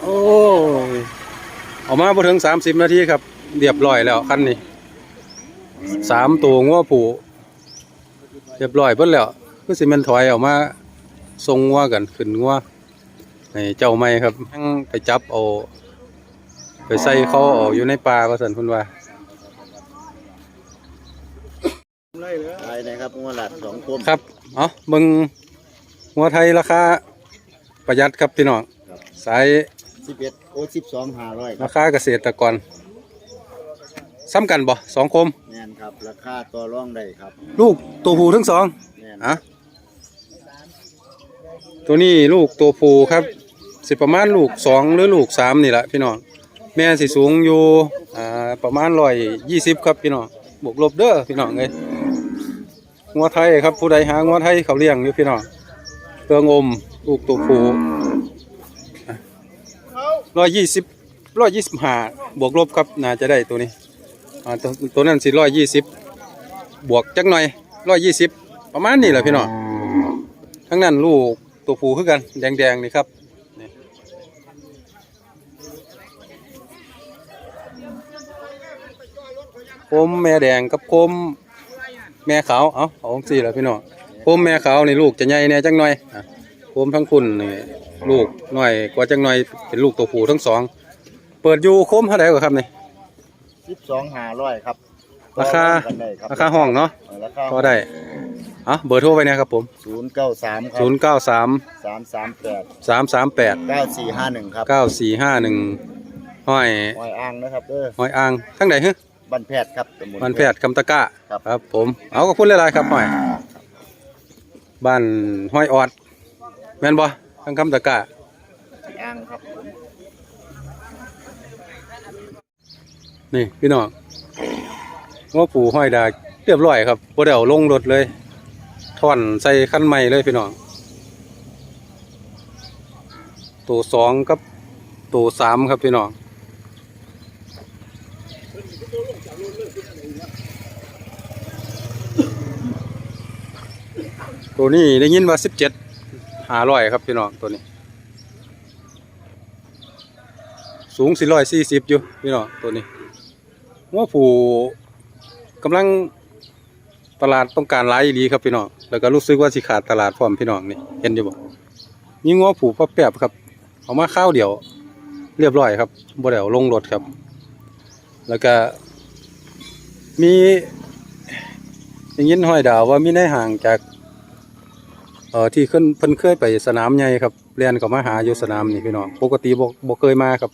โอ้ยออกมาบ่ถึงสามสิบนาทีครับเรียบร้อยแล้วคันนี้สามตัวงัวผูเรียบร้อยเพิ่นแล้วคือสิแมันถอยออกมาทรงงัวกันขึ้นงัวให้เจ้าไม่ครับยังไปจับเอาไปใส่เขาเอาอยู่ในป่าว่าซั่นเพิ่นว่าขายนะครับงวดละสองคมครับ เอาเบิ่งหัวไทยราคา ประหยัดครับพี่น้องสายสิบเอ็ดโอ้สิบสองห้าร้อยครารับคาเกษตรกรซ้ำกันบ่สองคม แน่นครับ ราคาต่อรองได้ครับลูกตัวผู้ทั้งสองแน่นอะตัวนี้ลูกตัวผู้ครับ สิประมาณลูกสองหรือลูกสามนี่แหละพี่น้องแม่สิสูงอยู่อ่าประมาณร้อยยี่สิบครับพี่น้องบวกลบเด้อพี่น้องเลยงัวไทยครับผู้ใดหางัวไทยเขาเลี้ยงอยู่พี่น้อง เครื่องอมลูกตัวผู้ร้อยยี่สิบร้อยยี่สิบห้าบวกลบครับน่าจะได้ตัวนี้ตัวตัวนั้นสิร้อยยี่สิบบวกจักหน่อยร้อยยี่สิบประมาณนี้แหละพี่น้องทั้งนั้นลูกตัวผู้คือกันแดงๆนี่ครับโคมแม่แดงกับโคมแม่ขาว เอาเอาสี่แหละพี่น้อง มแม่ขาวนี่ลูกจะใหญ่แน่จังหน่อยอะโคมทั้งคุณนี่ลูกหน่อยกว่าจังหน่อยเป็นลูกตัวผู้ทั้งสอง เปิดอยู่โคมเท่าไหร่กว่าครับนี่สิบสองห้าร้อยครับ ราคาต่อองกันได้ครับราคาห้องเนาะราคาก็ได้อะเบอร์โทรไปนะครับผมศูนย์เก้าสามครับ0 9 3สามสามแปด3 3 8เก้าสี่ห้าหนึ่งครับ9 4 5 1ห้อยหอยอ่างนะครับเด้อห้อยอ่างทั้งไหนฮะบันแพทย์ครับตำบลบ้านแพทย์คำตะกร้าครับครับผม เอาขอบคุณหลายๆครับห้อย บ้านห้อยออด แม่นบ่ทั้งคำตะกร้าอ่างครับนี่พี่น้องว่าปู่ห้อยดาเรียบร้อยครับบ่ได้เอาลงรถเลยท่อนใส่คันใหม่เลยพี่น้องตัวสองกับตัวสามครับพี่น้อง ตัวนี้ได้ยินว่าสิบเจ็ดหาร้อยครับพี่น้องตัวนี้ สูงสี่ร้อยสี่สิบอยู่พี่น้องตัวนี้ว่าผู้กำลังตลาดต้องการหลายอีครับพี่น้องแล้วก็รู้สึกว่าสิขาดตลาดพร้อมพี่น้องนี่เห็นอยู่บ่มีงัวผูพ่อแป๊บครับเอามาข้าวเดียว เรียบร้อยครับบ่ได้เอาลงรถครับ แล้วก็มีอย่างยินห้อยดาวว่ามีในห่างจาก เอ่อที่ขึ้นเพิ่นเคยไปสนามใหญ่ครับเรียนเขามาหาอยู่สนามนี่พี่น้องปกติบ่บ่เคยมาครับ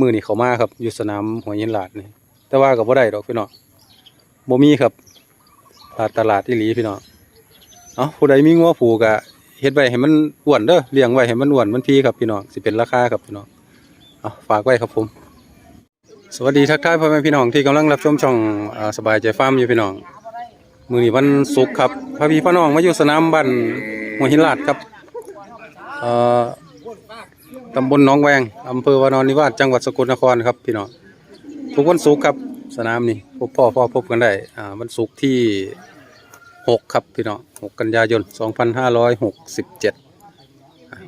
มือนี่เขามาครับอยู่สนามหัวยินหลาดนี่แต่ว่าก็บ่ได้ดอกพี่น้องบ่มีครับตลาดตลาดอีหลีพี่น้องเอ้าผู้ใดมีงัวผูกะเฮ็ดไว้ให้มันอ้วนเด้อเลี้ยงไว้ให้มันอ้วนมันพีครับพี่น้องสิเป็นราคาครับพี่น้องเอาฝากไว้ครับผม สวัสดีทักทายพ่อแม่พี่น้องที่กำลังรับชมช่องสบายใจฟาร์มอยู่พี่น้อง มือนี้วันศุกร์ครับพาพี่พ่อน้องมาอยู่สนามบ้านหัวหินลาดครับเอ่อตำบลหนองแวงอำเภอวานอนนิวาสจังหวัดสกลนครครับพี่น้องทุกวันศุกร์ครับสนามนี่พบพ่อพ่อพบกันได้อ่าวันศุกร์ที่หกครับพี่น้องหกกันยายนสองพันห้าร้อยหกสิบเจ็ด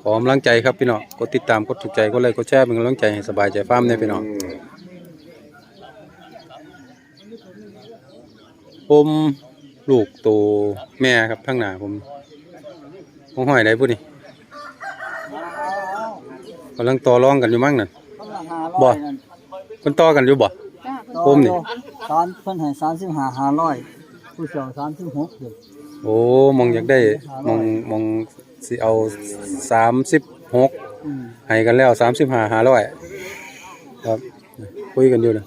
ขอกำลังใจครับพี่น้องกดติดตามกดถูกใจกดไลค์กดแชร์เป็นกำลังใจให้สบายใจฟ้ามเนี่ยพี่น้องผม ลูกตัวแม่ครับทั้งหน้าผมผมห้อยได้พูดนี่กำลังต่อรองกันอยู่มั้งนั่นบ่มันต่อกันอยู่บ่ผมนี่สามเพิ่นให้สามสิบห้าห้าร้อยผู้สองสามสิบหกเด็กโอ้มองอยากได้มองมองสิเอาสามสิบหกอืมให้กันแล้วสามสิบห้าห้าร้อยครับคุยกันอยู่นะ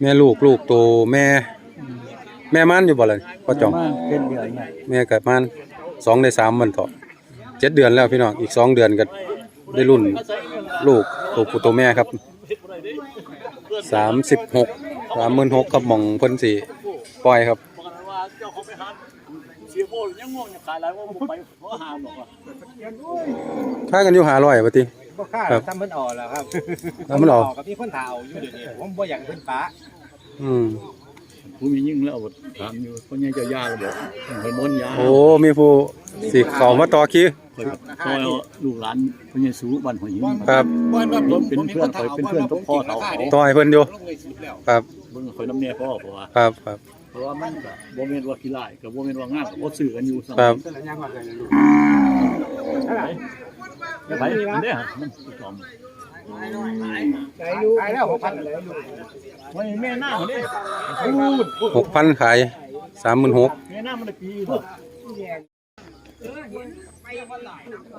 แม่ลูกลูกโตแม่ แม่มันอยู่บ่เลยพ่อจองประมเป็นเดือนเนี่ยแม่เกิดมันสองในสามมันเถอะเจ็ดเดือนแล้วพี่น้องอีกสองเดือนก็ได้รุ่นลูกตัวผู้ตัวแม่ครับสามสิบหกสามหมื่นหกครับหมองพิ่นสี่ปล่อยครับขายหลายว่าผมไปเพราะหามหรอกว่าค่ากันอยู่หาร้อยปะ ติบ่ค่าครับตามเพิ่นออกแล้วครับตามเพิ่นออก กับพี่คนถ่าเอาอยู่เดี๋ยวนี้ผมบ่อยากเพิ่นป้าอืมผู้มียิ่งแล้วถามอยู่คนยังจะยาก็บอกให้มนต์ยาโอ้มีผู้สิเข้ามาต่อคิวคอยคอยเอาลูกหลานคนยังสูบ้านหัวหินครับเป็นเพื่อนคอยเป็นเพื่อนทุกพ่อเขาเขาต่อให้เพิ่นอยู่ครับเบิ่งคอยน้ำเนี่ยพ่อเพราะว่าครับครับ เพราะว่ามันก็บ่แม่นว่าขี้ร้ายกับบ่แม่นว่างามก็บ่ซื้อกันอยู่ซั่นครับ ไปอันเด้อมันจอมขายแล้วหกพันไว้แม่หน้าเด้หกพันขายสามหมื่นหกแม่หน้ามันได้ปีบ่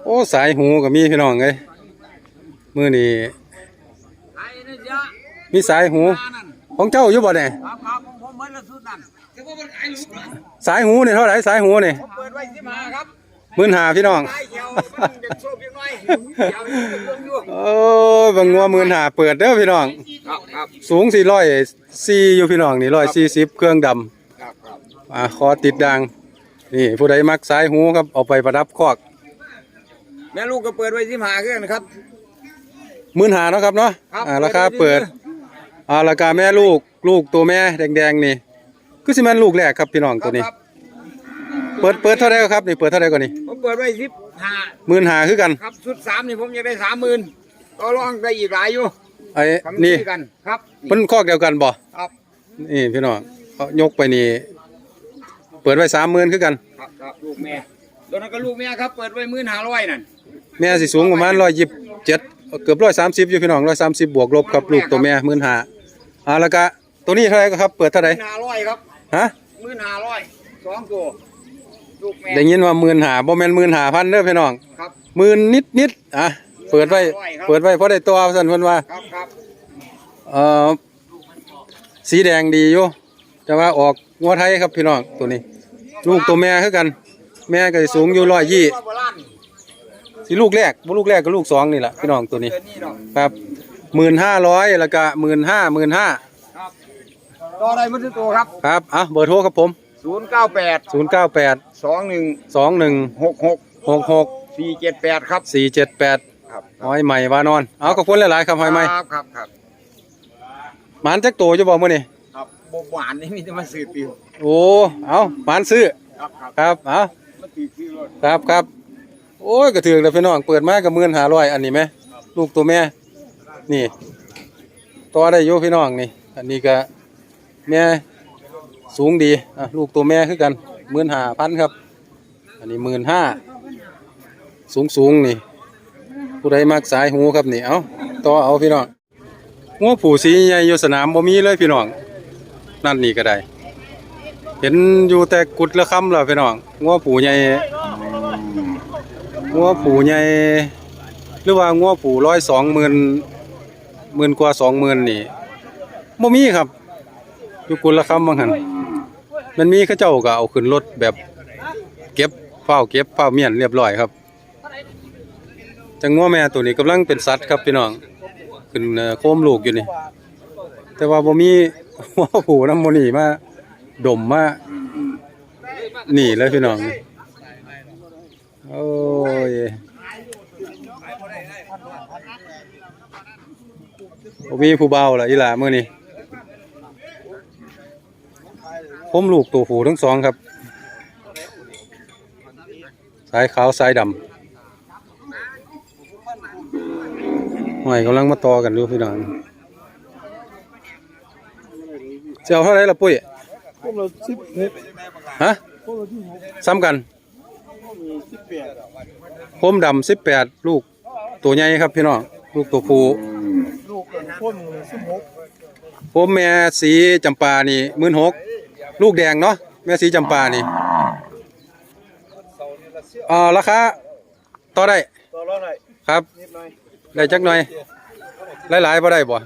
โอ้สายหูก็มีพี่น้องเอ้ยมือนี่มีสายหูของเจ้าอยู่บ่เนี่ยสายหูนี่เท่าไหร่สายหูนี่เปิดไว้สิมาครับห มื่นหาพี่น้องไอ้เขียวมันเด็กโชคเพียงน้อยเขียวนี่เรื่องอยู่โอ้บางงัวหมื่นหาเปิดเด้อพี่น้องครับครับสูงสี่ร้อยสี่อยู่พี่น้องนี่ร้อยสี่สิบเครื่องดครับครับำอ่าคอติดดัง นี่ผู้ใดมักสายหูครับเอาไปประดับคอกแม่ลูกก็เปิดไว้สิมาคือกันครับหมื่นหาเนาะครับเนาะครับอ่าราคาเปิดอ่าราคาแม่ลูกลูกตัวแม่แดงๆนี่ คือสิแม่นลูกแรกครับพี่น้องตัวนี้ครับ เปิดเปิดเท่าไหร่ครับนี่เปิดเท่าไหร่ก่อนนี่ผมเปิดไว้สิบห้าหมื่นหาคือกันครับชุดสามนี่ผมอยากได้สามหมื่นก็ลองได้อีกหลายอยู่ไอ้ทำนี่นี่กันครับเพิ่นคอกเดียวกันบ่ครับนี่พี่น้องเขายกไปนี่เปิดไว้สามหมื่นคือกันครับครับลูกแม่ตัวนั้นก็ลูกแม่ครับเปิดไว้หมื่นห้าร้อยนั่นแม่สิสูงประมาณร้อยยี่สิบเจ็ดเกือบร้อยสามสิบอยู่พี่น้องร้อยสามสิบบวกลบครับลูกตัวแม่หมื่นหาอ่าแล้วก็ตัวนี้เท่าไหร่ครับ เปิดเท่าไหร่ห้าร้อยครับฮะหมื่นห้าร้อยสองตัว ลูกแม่ได้ยินว่าหมื่นหาบ่แม่นหมื่นหาพันเด้อพี่น้องครับ หมื่นนิดนิดๆอะเปิดไว้ครับเปิดไว้เพราะได้ตัวสั่นเพิ่นว่า ครับครับเอ่อสีแดงดีอยู่แต่ว่าออกงัวไทยครับพี่น้องตัวนี้ ลูกตัวแม่คือกัน แม่ก็สิสูงอยู่ร้อยยี่ว่าโบราณสิลูกแรกบ่ลูกแรกก็ลูกสองนี่แหละพี่น้องตัวนี้ เกินนี่ดอกครับหมื่นห้าร้อยแล้วก็หมื่นห้าหมื่นห้าครับต่อได้หมดทุกตัวครับ ครับอะเบอร์โทรครับผม ศูนย์เก้าแปดศูนย์เก้าแปดสองหนึ่งสองหนึ่งหกหกหกหกสี่เจ็ดแปดครับสี่เจ็ดแปดครับหอยใหม่วานอน เอาขอบคุณหลายๆครับหอยใหม่ครับครับครับหมานจักโตจะบอกมื่อนี่ครับบหวานนี่มีแต่มาสื่อปิวโอ้เอาหมานซื้อครับครับครับเอามาตีซื้อรถครับครับโอ้ยกระเถือกเลยพี่น้องเปิดมากับมื่นหาร้อยอันนี้ไหมลูกตัวแม่ นี่ตัวได้อยู่พี่น้องนี่ อันนี้ก็แม่ สูงดีอะลูกตัวแม่คือกันหมื่นห้าพันครับ อันนี้หมื่นห้าสูงสูงนี่ ผู้ใดมักสายหูครับนี่เอาต่อเอาพี่น้องงัวผูสีใหญ่อยู่สนามบ่มีเลยพี่น้องนั่นนี่ก็ได้ เห็นอยู่แต่กุดละคำแล้วพี่น้องงัวผูใหญ่งัวผูใหญ่หรือว่างัวผูร้อยสองหมื่นหมื่นกว่าสองหมื่นนี่บ่มีครับอยู่กุดละคำบางหัน มันมีเขาเจ้าก็เอาขึ้นรถแบบเก็บเฝ้าเก็บเฝ้าเมียนเรียบร้อยครับ จังงัวแม่ตัวนี้กำลังเป็นสัตว์ครับพี่น้องขึ้นโคมลูกอยู่นี่ แต่ว่าบ่มีหัวผูน้ำมันนี่มาดมมาหนีเลยพี่น้องโอ้ยบ่มีผู้เบาล่ะอีหล่ามื้อนี้ ผมลูกตัวผูทั้งสองครับ สายขาวสายดำหอยกำลังมาต่อกันดูพี่น้องเจ้าเท่าไรล่ะปุ้ยพวกเราสิบหกฮะพวกเราที่หกซ้ำกันสิบแปดโคมดำสิบแปดลูกตัวใหญ่ครับพี่น้องลูกตัวผู้ลูกพวกสิบหกโคมแม่สีจำปานี่มื่นหก ลูกแดงเนาะแม่สีจำปานี่อ่าราคาต่อได้ต่อรอหน่อยครับนิดหน่อยได้จักหน่อยหลายๆพอได้บ่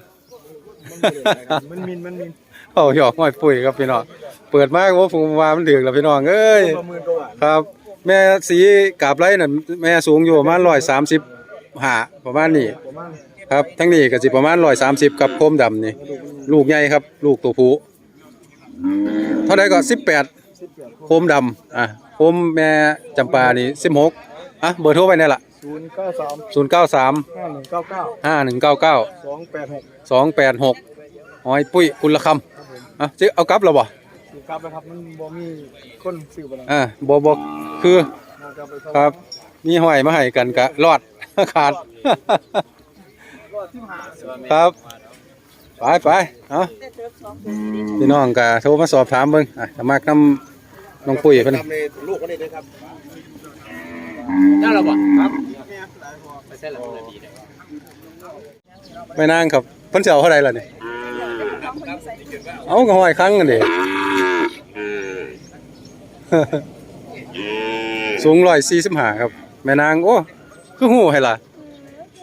มันมินมันมินเอาหยอกห้อยปุ้ยครับพี่น้องเปิดมากว่าผมว่ามันเดือกแล้วพี่น้องเอ้ยประมือก็ว่าครับ แม่สีกาบไรนั่นแม่สูงอยู่ประมาณร้อยสามสิบหาประมาณนี้ประมาณครับทั้งนี้ก็สิประมาณร้อยสามสิบกับโคมดำนี่ ลูกใหญ่ครับ ลูกตัวผู้ เท่าไดก็สิบแปดสิบแปดโคมดำอะโคมแม่จำปานี่สิบหกอะเบอร์โทรไปเนี่ยล่ะศูนย์เก้าสามศูนย์เก้าสามห้าหนึ่งเก้าเก้าห้าหนึ่งเก้าเก้าสองแปดหกสองแปดหกหอยปุ้ยกุลคำเอาสิเอากลับแล้วบ่สิกลับไปครับมันบ่มีคนซื้อบ่ล่ะอ่าบ่บ่คือเอากลับไปครับมีห้อยมาให้กันก็รอดขาดครับ ไปไปเอาพี่น้องก็โทรมาสอบถามเบิ่งอะสมัครนำน้องปุ้ยเพิ่นลูกคนนี้ด้วยครับแม่นางครับเพิ่นสิเอาเท่าไหร่ล่ะนี่เอาก็ห้อยครั้งกันดิสูง145ครับ แม่นางโอ้คือหูให้ล่ะ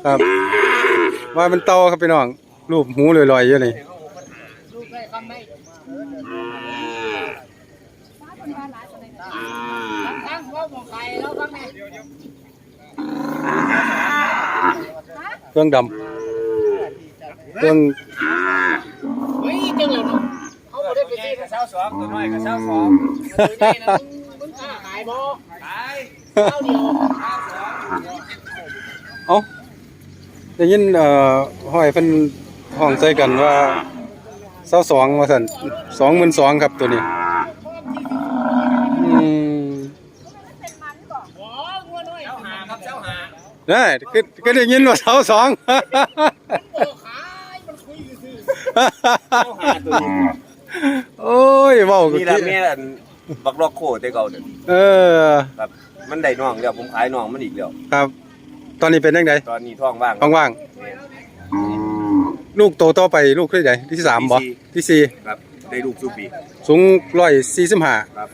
ครับ ว่ามันเต่าครับพี่น้อง รูปหูลอยๆอยู่นี่เครื่องดำเครื่องเอาได้ยินเอ่อห้อยเพิ่น ห้องใส่กันว่าเศร้าสองว่าสั่นสองหมื่นสองครับตัวนี้อืมได้ก็ก็ได้ยินว่าเศร้าสองโอ้ยเว้าก็นี่ละแม่อันบักลอกโคแต่เก่าเด้อเออครับมันได้น้องแล้วผมขายน้องมันอีกแล้วครับ ตอนนี้เป็นยังไงตอนนี้ท้องว่างครับว่างๆ ลูกโตต่อไปลูกคือใหญ่ที่สามบ่ที่สี่ ที่สี่ครับได้ลูกสุปีสูงร้อยสี่สิบห้า ครับ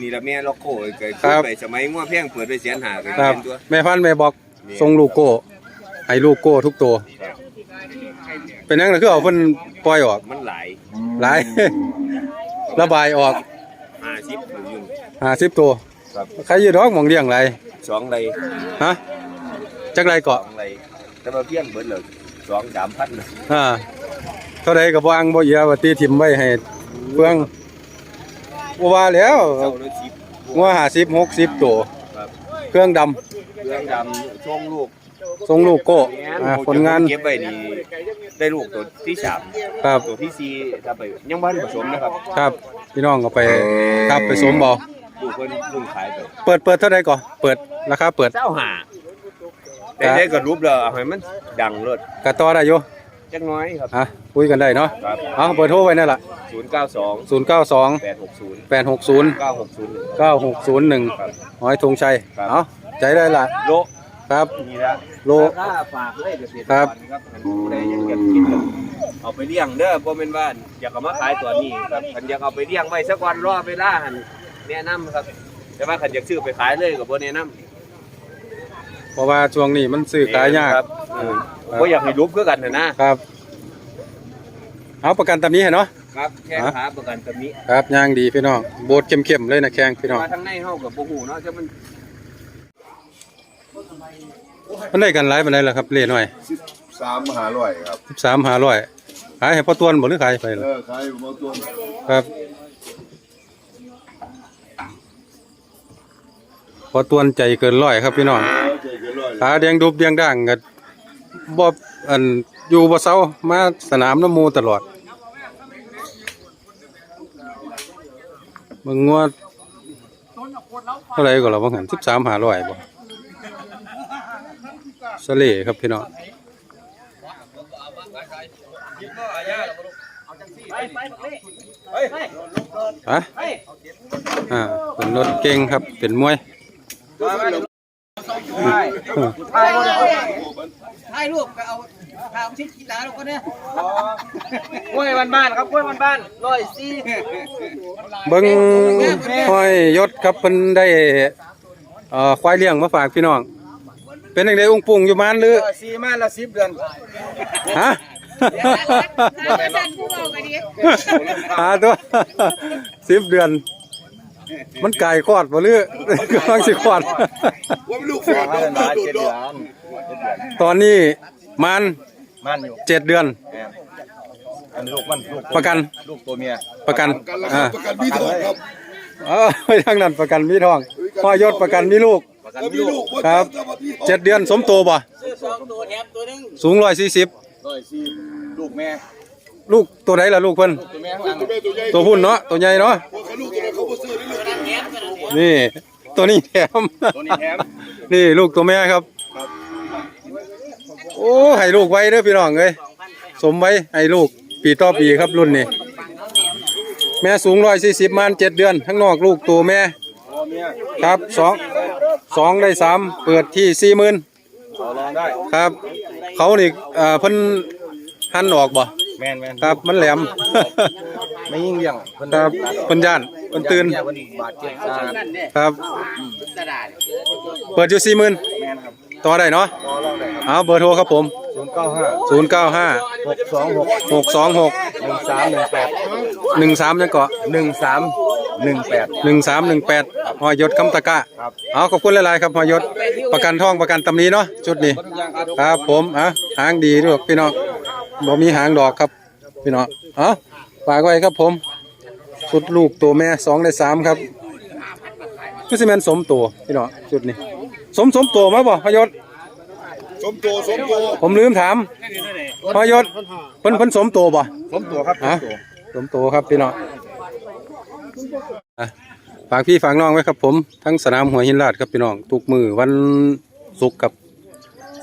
นี่ละแม่ลอกโคเกิดครับ ไปสมัยงัวแพงเปิดไปแสนหาก็ครับ เป็นตัว แม่พันธุ์แม่บอกนี่ ทรงลูกโก้ให้ลูกโก้ทุกตัวเป็นยังไงคือเอาเพิ่นปล่อยออกมันหลายหลาย ระบายออกห้าสิบหรือยุ่นห้าสิบตัว ครับใครอยู่ดอกหมองเลี้ยงไรสองไรฮะจักไรสเกาะองไรแต่ว่าเพียงเบิดเลย สองสามพันนะอ่าเท่าใดก็บ่อังบ่เอียว่าตีถิ่มไว้ให้เพื่องบ่ว่าแล้วเจ้าละสิบงัว50 60ตัวครับเครื่องดำเครื่องดำช่วงลูกทรงลูกโก้อ่าผลงานเก็บไว้นี่ได้ลูกตัวที่สามครับตัวที่สี่ถ้าไปยังบ้านผสมนะครับครับพี่น้องก็ไปครับไปสวมบ่ลูกเพิ่นลุงขายไปเปิดเปิดเท่าใดก่อนเปิดราคาเปิดเจ้าหา แต่ได้ก็รูปแล้วเอาให้มันดังเลิศกะต่อได้อยู่จักหน้อยครับ ฮะคุยกันได้เนาะครับ เอาเบอร์โทรไว้นั่นล่ะศูนย์เก้าสอง092 แปดหกศูนย์860 เก้าหกศูนย์9601ครับหอยธงชัย ครับ เอาใจได้ล่ะ โลครับ นี่ละโล ถ้าฝากเลยเกษตรกครับครับอันผู้ใดยังอยากกินก็เอาไปเลี้ยงเด้อบ่แม่นว่าอยากเอามาขายตัวนี้ครับคันอยากเอาไปเลี้ยงไว้สักวันรอเวลาหั่นแนะนำครับ แต่ว่าคันอยากซื้อไปขายเลยก็บ่แนะนำ เพราะว่าช่วงนี้มันซื้อขายยากครับเออบ่อยากให้รูปคือกันน่ะนะครับ เอาประกันตามนี้ให้เนาะ ครับแค่ฮะขาประกันตำนี้ครับย่างดีพี่น้องโบดเข้มๆเลยนะแข้งพี่น้องมาทางในเฮาก็บ่ฮู้เนาะจะมันมันได้กันหลายปานใดล่ะครับเล่หน่อยสามมหาร้อยครับ 13 500ขายให้พ่อตวนบ่หรือขายไปเอล่ะอขายมาตัวครับพอตวนใจเกินร้อยครับพี่น้อง เออเดเกินร้อยขาแดงดุบแดงด่างก็บ่อันอยู่บ่เซามาสนามน้ำมูตลอดเบิ่งงัวเท่าไหร่ก็ล่ะบ่หัน13 500บ่สะเลครับพี่น้องฮะอ่าเป็นรถเก่งครับ เป็นมวย ถ่ายรูปก็เอาถ่ายชิ้นกีฬาเราก็เนี่ยกล้วยบ้านๆครับกล้วยบ้านร้อยสี่เบิ้งห้อยยศครับเพิ่นได้เอ่อควายเลี้ยงมาฝากพี่น้อง เป็นจังไดอุ้งปุงอยู่มานหรือร้อยสี่มาละสิบเดือนฮะท่านผู้บอกมาดิหาตัวสิบเดือน มันไก่คลอดบ่หรือกำลังสิคลอด ว่าเป็นลูกแฝดๆเป็นบ้านเจ็ดเดือนตอนนี้มันมันอยู่เจ็ดเดือนอันลูกมันลูกประกัน ลูกตัวเมียประกันกันละคอ่ารับประกันพี่ทองครับเออไปทางนั้นประกันมีทองห้อยยศประกันมีลูกแล้วมีลูกครับ เจ็ดเดือนสมโตบ่ซื้อสองตัวแถมตัวหนึงสูงร้อยสี่สิบร้อยสี่ลูกแม่ลูกตัวไหนล่ะลูกเพิ่นตัวแม่ตัวใหญ่ตัวหุ่นเนาะตัวใหญ่เนาะพวก นี่ ตัวนี้แถม ตัวนี้แถม นี่ลูกตัวแม่ครับ โอ้ให้ลูกไว้เด้อพี่น้องเอ้ยสมไว้ให้ลูกปีต่อปีครับรุ่นนี้ แม่สูงร้อยสี่สิบมันเจ็ดเดือนข้างนอกลูกตัวแม่ ครับสองสองได้สามเปิดที่สี่หมื่นต่อรองได้ครับ เขานี่เอ่อเพิ่นหันออกบ่แม่นแม่นครับมันแหลม ไม่ยิ่งเลี้ยงเพิ่นครับเพิ่นย่านเพิ่นตื่นเพิ่นบาดเจ็บสาหัสครับ เปิดอยู่สี่หมื่นแม่นครับต่อได้เนาะต่อรองได้ครับเอาเบอร์โทรครับผม 095ศูนย์เก้าห้า626หกสองหก1318หนึ่งสามยังเกาะ1318หนึ่งสามหนึ่งแปดหอยยศคำตะกะครับ เอาขอบคุณหลายๆครับหอยยศประกันท่องประกันตำหนี้เนาะชุดนี้ ครับผมอะหางดีด้วยพี่น้องบ่มีหางดอกครับ พี่น้องเอา ฝากไว้ครับผมชุดลูกตัวแม่สองในสามครับคือสิแมนสมตัวพี่น้องชุดนี้ สมสมตัวมาบ่พยศสมตัวสมตัวผมลืมถามพยศเพิ่นเพิ่นสมตัวบ่สมตัวครับฮะสมตัวครับพี่น้องอะฝากพี่ฝากน้องไว้ครับ ผมทั้งสนามหัวหินลาดครับพี่น้องทุกมือวันศุกร์กับ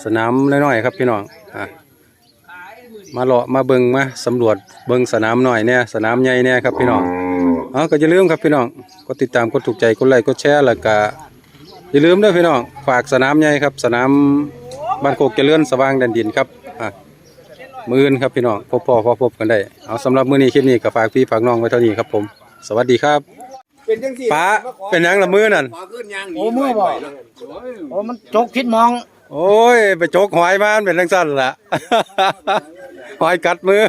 สนามน้อยๆครับพี่น้องอะ มาเลาะมาเบิงมาสำรวจเบิงสนามน้อยเนี่ยสนามใหญ่เนี่ยครับพี่น้องเอาก็อย่าลืมครับพี่น้องกดติดตามกดถูกใจกดไลค์กดแชร์แล้วก็อย่าลืมด้วยพี่น้องฝากสนามใหญ่ครับ สนามบ้านโคกเจริญสว่างแดนดินครับอะมืออื่นครับพี่น้องพบพ่อพอพบกันได้เอาสำหรับมื้อนี้คลิปนี้ก็ฝากพี่ฝากน้องไว้เท่านี้ครับผม สวัสดีครับเป็นจังซี่ป้าเป็นหยังละมือนั่นขอขึ้นยางหนีโอ้มือบ่โอ้มันจกพิษมอง โอ้ย ไปโจกหอยมามันเป็นทังสั้นล่ะ หอยกัดมือ